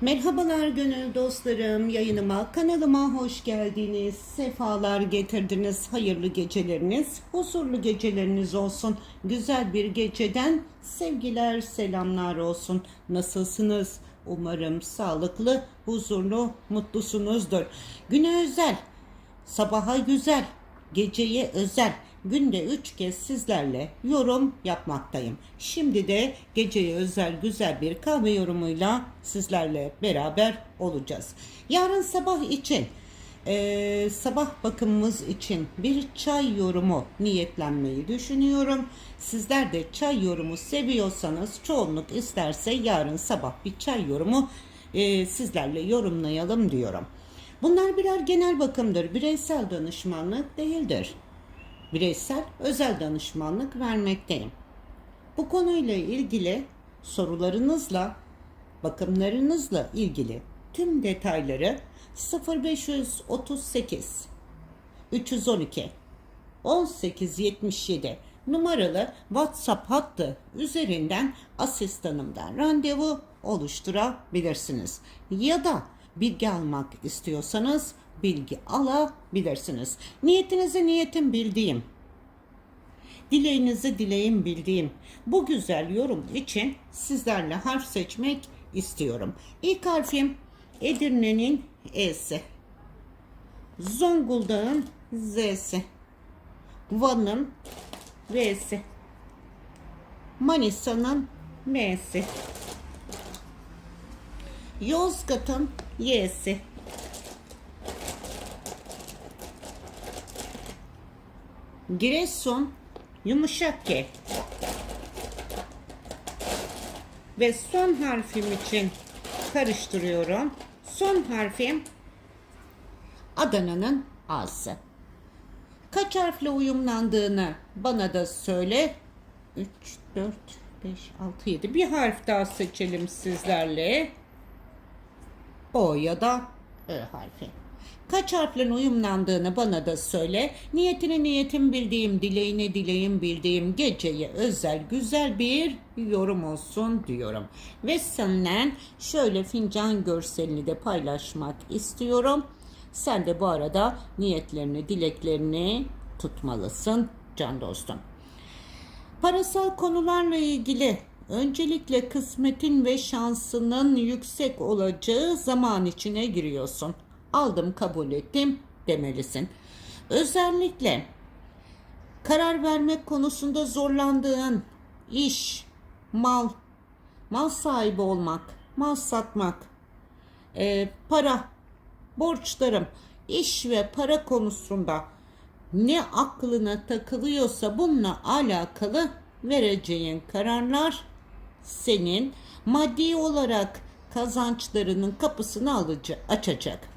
Merhabalar gönül dostlarım, yayınıma, kanalıma hoş geldiniz. Sefalar getirdiniz, hayırlı geceleriniz, huzurlu geceleriniz olsun. Güzel bir geceden sevgiler, selamlar olsun. Nasılsınız? Umarım sağlıklı, huzurlu, mutlusunuzdur. Güne özel, sabaha güzel, geceye özel. Günde üç kez sizlerle yorum yapmaktayım. Şimdi de geceye özel güzel bir kahve yorumuyla sizlerle beraber olacağız. Yarın sabah için eee, sabah bakımımız için bir çay yorumu niyetlenmeyi düşünüyorum. Sizler de çay yorumu seviyorsanız çoğunluk isterse yarın sabah bir çay yorumu eee, sizlerle yorumlayalım diyorum. Bunlar birer genel bakımdır. Bireysel danışmanlık değildir bireysel özel danışmanlık vermekteyim. Bu konuyla ilgili sorularınızla, bakımlarınızla ilgili tüm detayları 0538 312 1877 numaralı WhatsApp hattı üzerinden asistanımdan randevu oluşturabilirsiniz. Ya da bilgi almak istiyorsanız bilgi alabilirsiniz. Niyetinizi niyetim bildiğim, dileğinizi dileğim bildiğim bu güzel yorum için sizlerle harf seçmek istiyorum. İlk harfim Edirne'nin E'si. Zonguldak'ın Z'si. Van'ın V'si. Manisa'nın M'si. Yozgat'ın Y'si. Giresun yumuşak G. Ve son harfim için karıştırıyorum. Son harfim Adana'nın A'sı. Kaç harfle uyumlandığını bana da söyle. 3, 4, 5, 6, 7. Bir harf daha seçelim sizlerle. O ya da Ö harfi. Kaç harfle uyumlandığını bana da söyle. Niyetini niyetim bildiğim, dileğini dileğim bildiğim geceye özel güzel bir yorum olsun diyorum. Ve senden şöyle fincan görselini de paylaşmak istiyorum. Sen de bu arada niyetlerini, dileklerini tutmalısın can dostum. Parasal konularla ilgili öncelikle kısmetin ve şansının yüksek olacağı zaman içine giriyorsun. Aldım kabul ettim demelisin. Özellikle karar vermek konusunda zorlandığın iş, mal, mal sahibi olmak, mal satmak, e, para, borçlarım, iş ve para konusunda ne aklına takılıyorsa bununla alakalı vereceğin kararlar senin maddi olarak kazançlarının kapısını alıcı açacak.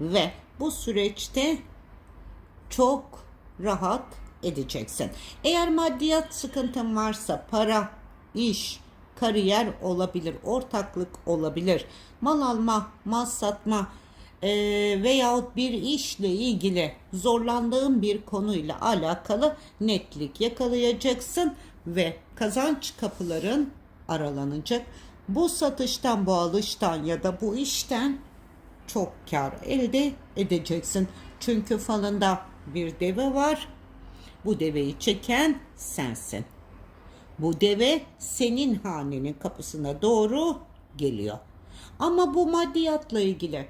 Ve bu süreçte çok rahat edeceksin. Eğer maddiyat sıkıntın varsa para, iş, kariyer olabilir, ortaklık olabilir, mal alma, mal satma e, veyahut bir işle ilgili zorlandığın bir konuyla alakalı netlik yakalayacaksın ve kazanç kapıların aralanacak. Bu satıştan, bu alıştan ya da bu işten çok kar elde edeceksin. Çünkü falında bir deve var. Bu deveyi çeken sensin. Bu deve senin hanenin kapısına doğru geliyor. Ama bu maddiyatla ilgili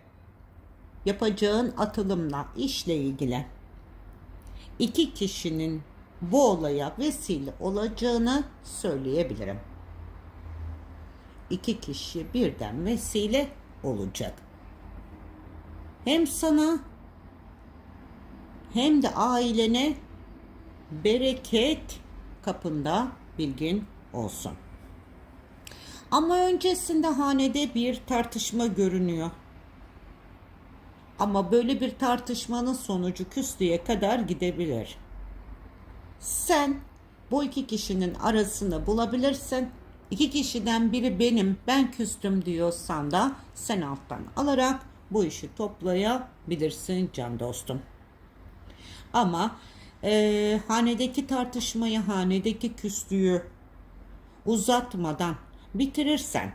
yapacağın atılımla, işle ilgili iki kişinin bu olaya vesile olacağını söyleyebilirim. İki kişi birden vesile olacak. Hem sana hem de ailene bereket kapında bilgin olsun. Ama öncesinde hanede bir tartışma görünüyor. Ama böyle bir tartışmanın sonucu küslüğe kadar gidebilir. Sen bu iki kişinin arasını bulabilirsin. İki kişiden biri benim, ben küstüm diyorsan da sen alttan alarak bu işi toplayabilirsin can dostum. Ama e, hanedeki tartışmayı, hanedeki küslüğü uzatmadan bitirirsen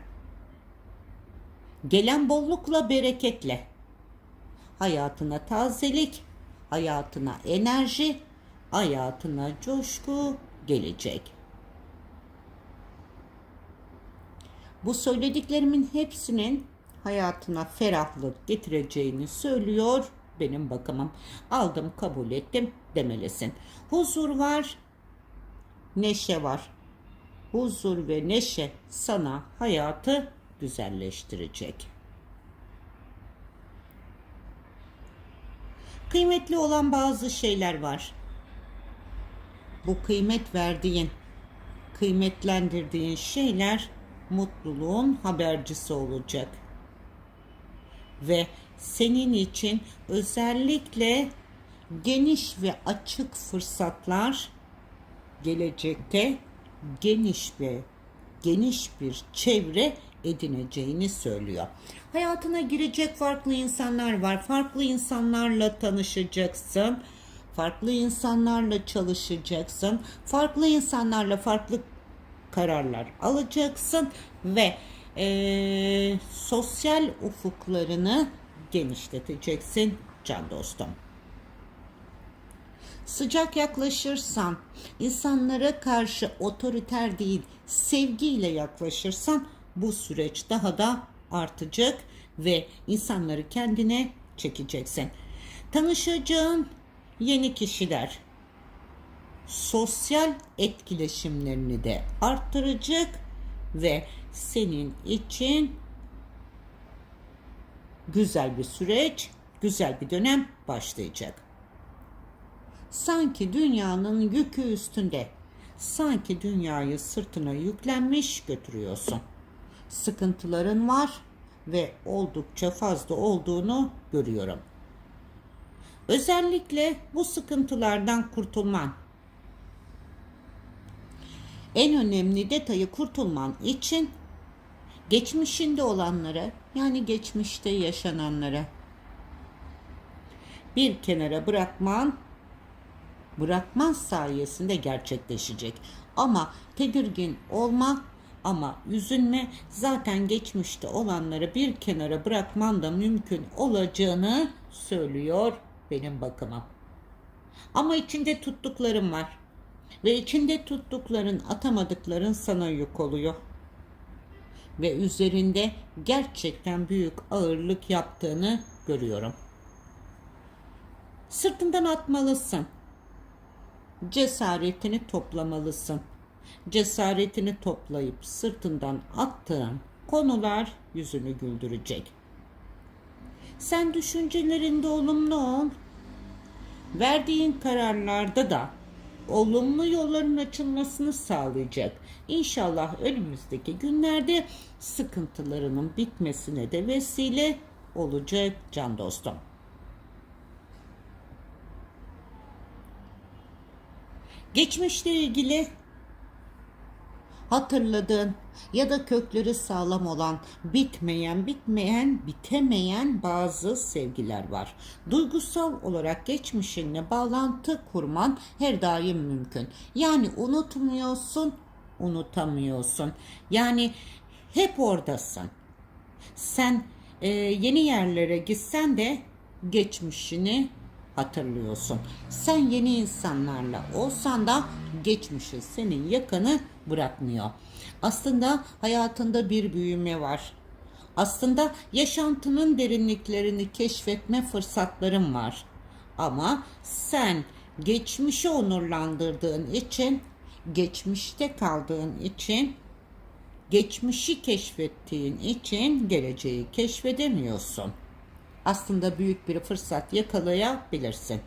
Gelen bollukla bereketle. Hayatına tazelik, hayatına enerji, hayatına coşku gelecek. Bu söylediklerimin hepsinin hayatına ferahlık getireceğini söylüyor benim bakımım. Aldım, kabul ettim demelisin. Huzur var, neşe var. Huzur ve neşe sana hayatı güzelleştirecek. Kıymetli olan bazı şeyler var. Bu kıymet verdiğin, kıymetlendirdiğin şeyler mutluluğun habercisi olacak. Ve senin için özellikle geniş ve açık fırsatlar gelecekte geniş ve geniş bir çevre edineceğini söylüyor. Hayatına girecek farklı insanlar var. Farklı insanlarla tanışacaksın. Farklı insanlarla çalışacaksın. Farklı insanlarla farklı kararlar alacaksın ve eee, sosyal ufuklarını genişleteceksin can dostum. Sıcak yaklaşırsan, insanlara karşı otoriter değil, sevgiyle yaklaşırsan bu süreç daha da artacak ve insanları kendine çekeceksin. Tanışacağın yeni kişiler sosyal etkileşimlerini de arttıracak ve senin için güzel bir süreç, güzel bir dönem başlayacak. Sanki dünyanın yükü üstünde. Sanki dünyayı sırtına yüklenmiş götürüyorsun. Sıkıntıların var ve oldukça fazla olduğunu görüyorum. Özellikle bu sıkıntılardan kurtulman en önemli detayı kurtulman için geçmişinde olanları yani geçmişte yaşananları bir kenara bırakman bırakman sayesinde gerçekleşecek. Ama tedirgin olma ama üzülme zaten geçmişte olanları bir kenara bırakman da mümkün olacağını söylüyor benim bakımım. Ama içinde tuttuklarım var. Ve içinde tuttukların atamadıkların sana yük oluyor. Ve üzerinde gerçekten büyük ağırlık yaptığını görüyorum. Sırtından atmalısın. Cesaretini toplamalısın. Cesaretini toplayıp sırtından attığın konular yüzünü güldürecek. Sen düşüncelerinde olumlu ol. Verdiğin kararlarda da olumlu yolların açılmasını sağlayacak. İnşallah önümüzdeki günlerde sıkıntılarının bitmesine de vesile olacak can dostum. Geçmişle ilgili hatırladığın ya da kökleri sağlam olan, bitmeyen, bitmeyen, bitemeyen bazı sevgiler var. Duygusal olarak geçmişinle bağlantı kurman her daim mümkün. Yani unutmuyorsun, unutamıyorsun. Yani hep oradasın. Sen e, yeni yerlere gitsen de geçmişini hatırlıyorsun. Sen yeni insanlarla olsan da geçmişi senin yakanı bırakmıyor. Aslında hayatında bir büyüme var. Aslında yaşantının derinliklerini keşfetme fırsatların var. Ama sen geçmişi onurlandırdığın için, geçmişte kaldığın için, geçmişi keşfettiğin için geleceği keşfedemiyorsun aslında büyük bir fırsat yakalayabilirsin.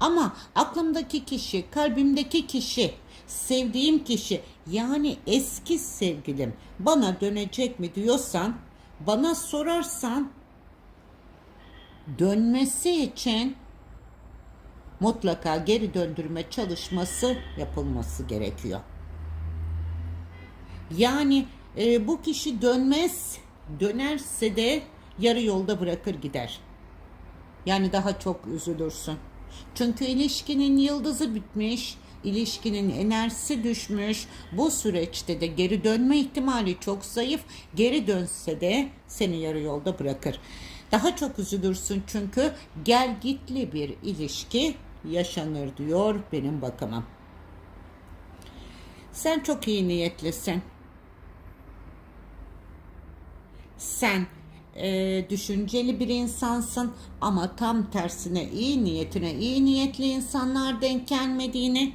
Ama aklımdaki kişi, kalbimdeki kişi, sevdiğim kişi yani eski sevgilim bana dönecek mi diyorsan, bana sorarsan dönmesi için mutlaka geri döndürme çalışması yapılması gerekiyor. Yani e, bu kişi dönmez, dönerse de yarı yolda bırakır gider. Yani daha çok üzülürsün. Çünkü ilişkinin yıldızı bitmiş, ilişkinin enerjisi düşmüş. Bu süreçte de geri dönme ihtimali çok zayıf. Geri dönse de seni yarı yolda bırakır. Daha çok üzülürsün çünkü gel gitli bir ilişki yaşanır diyor benim bakımım. Sen çok iyi niyetlisin. Sen e, düşünceli bir insansın ama tam tersine iyi niyetine iyi niyetli insanlar denk gelmediğini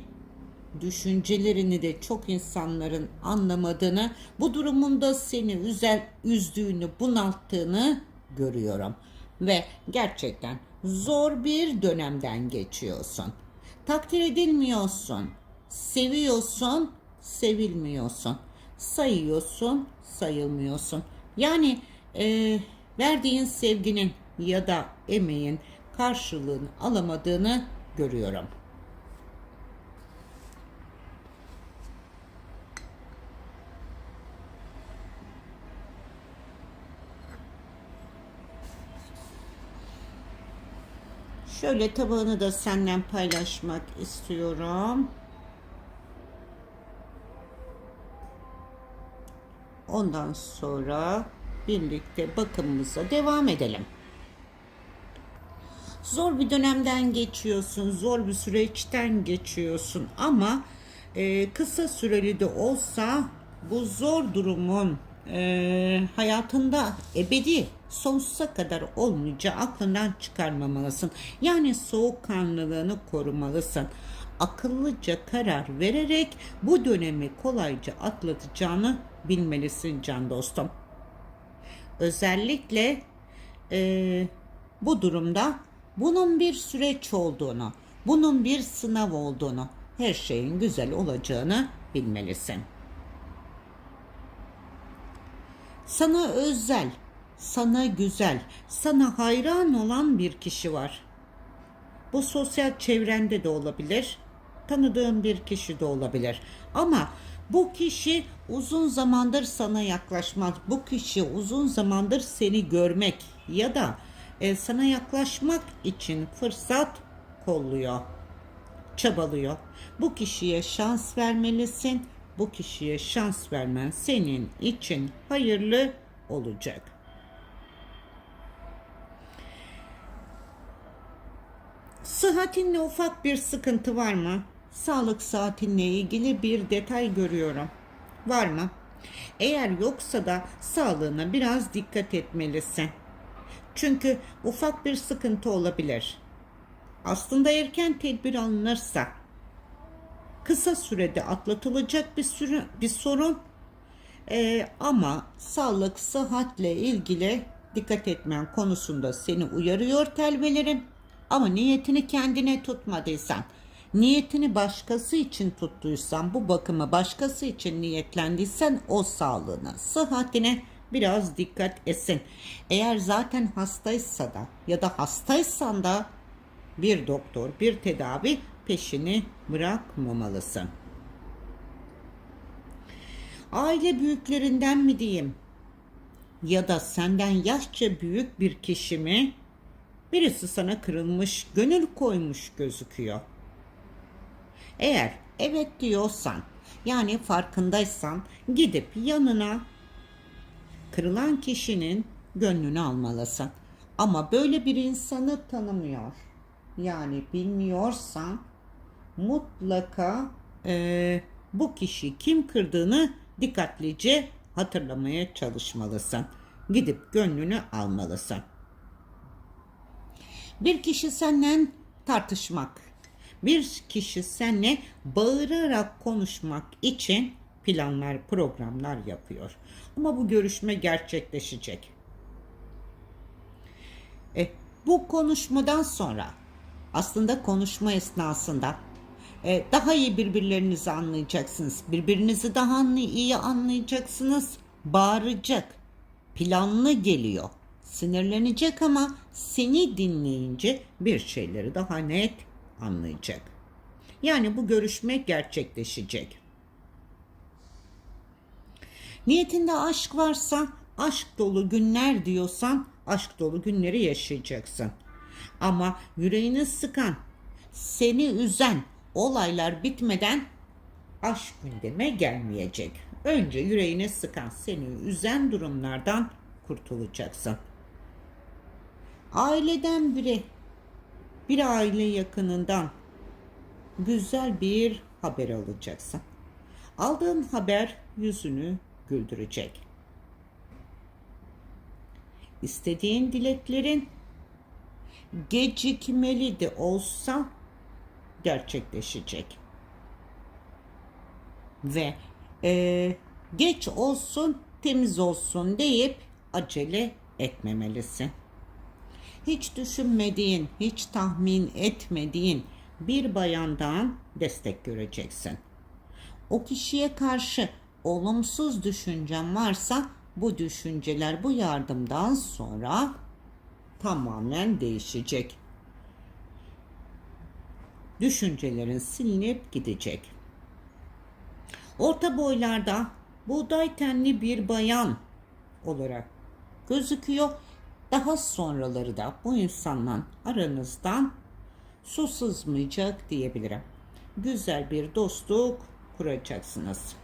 düşüncelerini de çok insanların anlamadığını bu durumun da seni üzer, üzdüğünü bunalttığını görüyorum. Ve gerçekten zor bir dönemden geçiyorsun. Takdir edilmiyorsun seviyorsun sevilmiyorsun. Sayıyorsun sayılmıyorsun. Yani e, verdiğin sevginin ya da emeğin karşılığını alamadığını görüyorum. Şöyle tabağını da senden paylaşmak istiyorum. Ondan sonra birlikte bakımımıza devam edelim. Zor bir dönemden geçiyorsun, zor bir süreçten geçiyorsun ama e, kısa süreli de olsa bu zor durumun e, hayatında ebedi sonsuza kadar olmayacağı aklından çıkarmamalısın. Yani soğukkanlılığını korumalısın. Akıllıca karar vererek bu dönemi kolayca atlatacağını bilmelisin can dostum. Özellikle e, bu durumda bunun bir süreç olduğunu, bunun bir sınav olduğunu, her şeyin güzel olacağını bilmelisin. Sana özel, sana güzel, sana hayran olan bir kişi var. Bu sosyal çevrende de olabilir, tanıdığın bir kişi de olabilir. Ama bu kişi uzun zamandır sana yaklaşmaz. Bu kişi uzun zamandır seni görmek ya da e, sana yaklaşmak için fırsat kolluyor. Çabalıyor. Bu kişiye şans vermelisin. Bu kişiye şans vermen senin için hayırlı olacak. Sıhhatinle ufak bir sıkıntı var mı? Sağlık saatinle ilgili bir detay görüyorum. Var mı? Eğer yoksa da sağlığına biraz dikkat etmelisin. Çünkü ufak bir sıkıntı olabilir. Aslında erken tedbir alınırsa kısa sürede atlatılacak bir sürü bir sorun ee, ama sağlık sıhhatle ilgili dikkat etmen konusunda seni uyarıyor telvelerim. Ama niyetini kendine tutmadıysan, niyetini başkası için tuttuysan, bu bakımı başkası için niyetlendiysen o sağlığına, sıhhatine biraz dikkat etsin. Eğer zaten hastaysa da ya da hastaysan da bir doktor, bir tedavi peşini bırakmamalısın. Aile büyüklerinden mi diyeyim? Ya da senden yaşça büyük bir kişi mi? Birisi sana kırılmış, gönül koymuş gözüküyor. Eğer evet diyorsan, yani farkındaysan gidip yanına kırılan kişinin gönlünü almalısın. Ama böyle bir insanı tanımıyor. Yani bilmiyorsan mutlaka e, bu kişi kim kırdığını dikkatlice hatırlamaya çalışmalısın. Gidip gönlünü almalısın. Bir kişi senden tartışmak, bir kişi seninle bağırarak konuşmak için planlar, programlar yapıyor. Ama bu görüşme gerçekleşecek. E, bu konuşmadan sonra aslında konuşma esnasında e, daha iyi birbirlerinizi anlayacaksınız. Birbirinizi daha iyi anlayacaksınız. Bağıracak. Planlı geliyor. Sinirlenecek ama seni dinleyince bir şeyleri daha net anlayacak. Yani bu görüşme gerçekleşecek. Niyetinde aşk varsa aşk dolu günler diyorsan aşk dolu günleri yaşayacaksın. Ama yüreğini sıkan, seni üzen, olaylar bitmeden aşk gündeme gelmeyecek. Önce yüreğine sıkan seni üzen durumlardan kurtulacaksın. Aileden biri, bir aile yakınından güzel bir haber alacaksın. Aldığın haber yüzünü güldürecek. İstediğin dileklerin gecikmeli de olsa gerçekleşecek. Ve e, geç olsun, temiz olsun deyip acele etmemelisin. Hiç düşünmediğin, hiç tahmin etmediğin bir bayandan destek göreceksin. O kişiye karşı olumsuz düşüncen varsa bu düşünceler bu yardımdan sonra tamamen değişecek. Düşüncelerin silinip gidecek. Orta boylarda buğday tenli bir bayan olarak gözüküyor. Daha sonraları da bu insanla aranızdan su sızmayacak diyebilirim. Güzel bir dostluk kuracaksınız.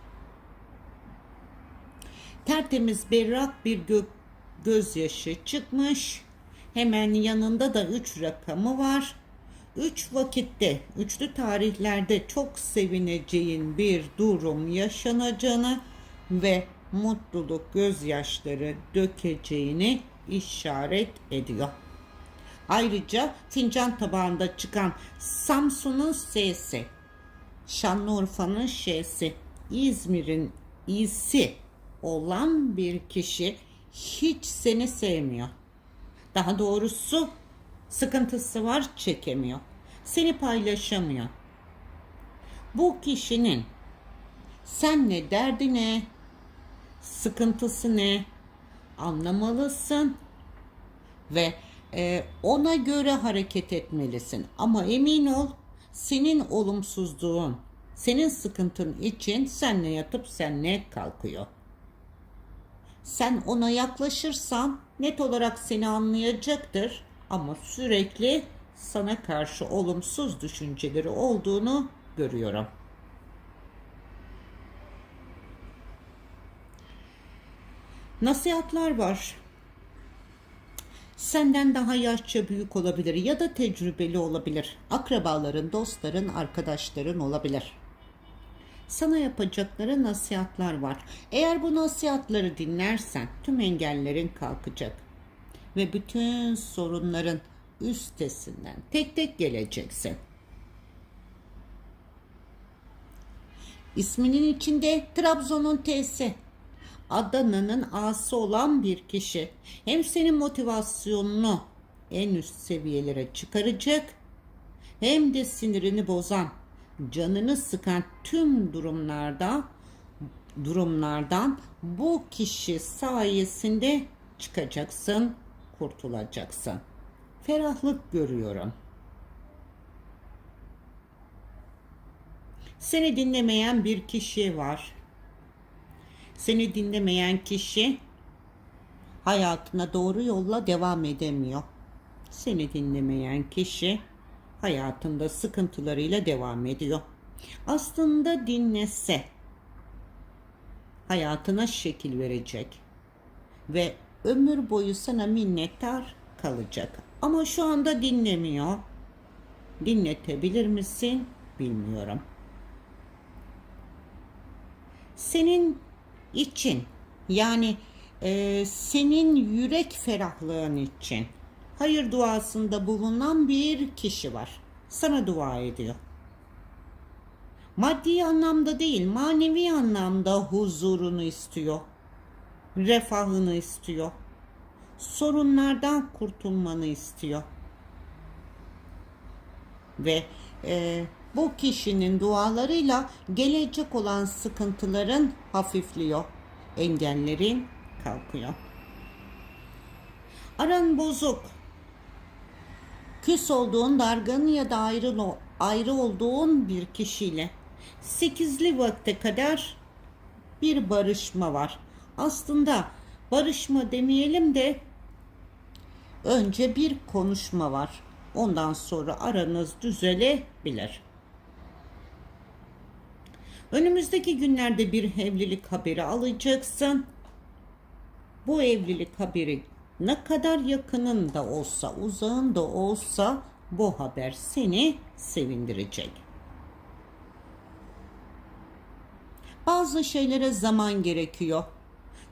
Tertemiz berrak bir gö- gözyaşı çıkmış. Hemen yanında da 3 rakamı var. 3 vakitte, üçlü tarihlerde çok sevineceğin bir durum yaşanacağını ve mutluluk gözyaşları dökeceğini işaret ediyor. Ayrıca fincan tabağında çıkan Samsun'un S'si, Şanlıurfa'nın Ş'si, İzmir'in İ'si olan bir kişi hiç seni sevmiyor. Daha doğrusu sıkıntısı var çekemiyor. Seni paylaşamıyor. Bu kişinin senle derdi ne, sıkıntısı ne anlamalısın ve e, ona göre hareket etmelisin. Ama emin ol senin olumsuzluğun, senin sıkıntın için senle yatıp senle kalkıyor. Sen ona yaklaşırsan net olarak seni anlayacaktır ama sürekli sana karşı olumsuz düşünceleri olduğunu görüyorum. Nasihatler var. Senden daha yaşça büyük olabilir ya da tecrübeli olabilir. Akrabaların, dostların, arkadaşların olabilir. Sana yapacakları nasihatler var. Eğer bu nasihatları dinlersen tüm engellerin kalkacak ve bütün sorunların üstesinden tek tek geleceksin. İsminin içinde Trabzon'un T'si, Adana'nın A'sı olan bir kişi hem senin motivasyonunu en üst seviyelere çıkaracak hem de sinirini bozan, canını sıkan tüm durumlarda durumlardan bu kişi sayesinde çıkacaksın, kurtulacaksın. Ferahlık görüyorum. Seni dinlemeyen bir kişi var. Seni dinlemeyen kişi hayatına doğru yolla devam edemiyor. Seni dinlemeyen kişi hayatında sıkıntılarıyla devam ediyor. Aslında dinlese hayatına şekil verecek ve ömür boyu sana minnettar kalacak. Ama şu anda dinlemiyor. Dinletebilir misin? Bilmiyorum. Senin için yani e, senin yürek ferahlığın için hayır duasında bulunan bir kişi var. Sana dua ediyor. Maddi anlamda değil, manevi anlamda huzurunu istiyor. Refahını istiyor. Sorunlardan kurtulmanı istiyor. Ve e, bu kişinin dualarıyla gelecek olan sıkıntıların hafifliyor. Engellerin kalkıyor. Aran bozuk. Küs olduğun, dargın ya da ayrı, ayrı olduğun bir kişiyle sekizli vakte kadar bir barışma var. Aslında barışma demeyelim de önce bir konuşma var. Ondan sonra aranız düzelebilir. Önümüzdeki günlerde bir evlilik haberi alacaksın. Bu evlilik haberi ne kadar yakının da olsa, uzağın da olsa bu haber seni sevindirecek. Bazı şeylere zaman gerekiyor.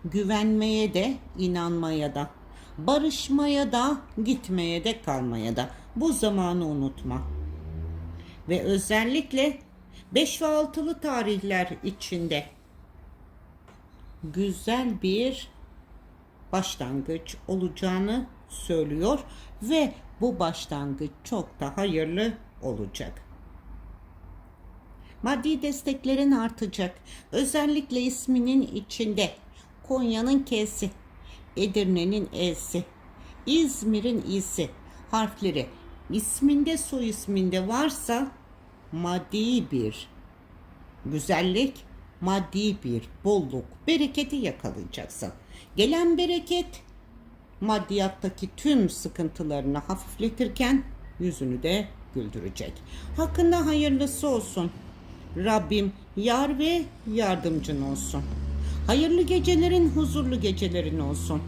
Güvenmeye de, inanmaya da, barışmaya da, gitmeye de, kalmaya da. Bu zamanı unutma. Ve özellikle 5 ve 6'lı tarihler içinde güzel bir başlangıç olacağını söylüyor ve bu başlangıç çok da hayırlı olacak. Maddi desteklerin artacak. Özellikle isminin içinde Konya'nın K'si, Edirne'nin E'si, İzmir'in İ'si harfleri isminde soy isminde varsa maddi bir güzellik, maddi bir bolluk, bereketi yakalayacaksın. Gelen bereket maddiyattaki tüm sıkıntılarını hafifletirken yüzünü de güldürecek. Hakkında hayırlısı olsun. Rabbim yar ve yardımcın olsun. Hayırlı gecelerin, huzurlu gecelerin olsun.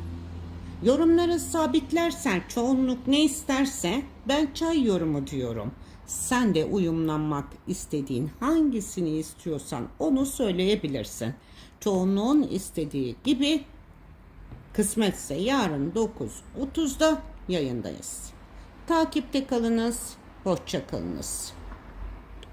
Yorumları sabitlersen çoğunluk ne isterse ben çay yorumu diyorum. Sen de uyumlanmak istediğin hangisini istiyorsan onu söyleyebilirsin. Çoğunluğun istediği gibi kısmetse yarın 9.30'da yayındayız. Takipte kalınız, hoşça kalınız.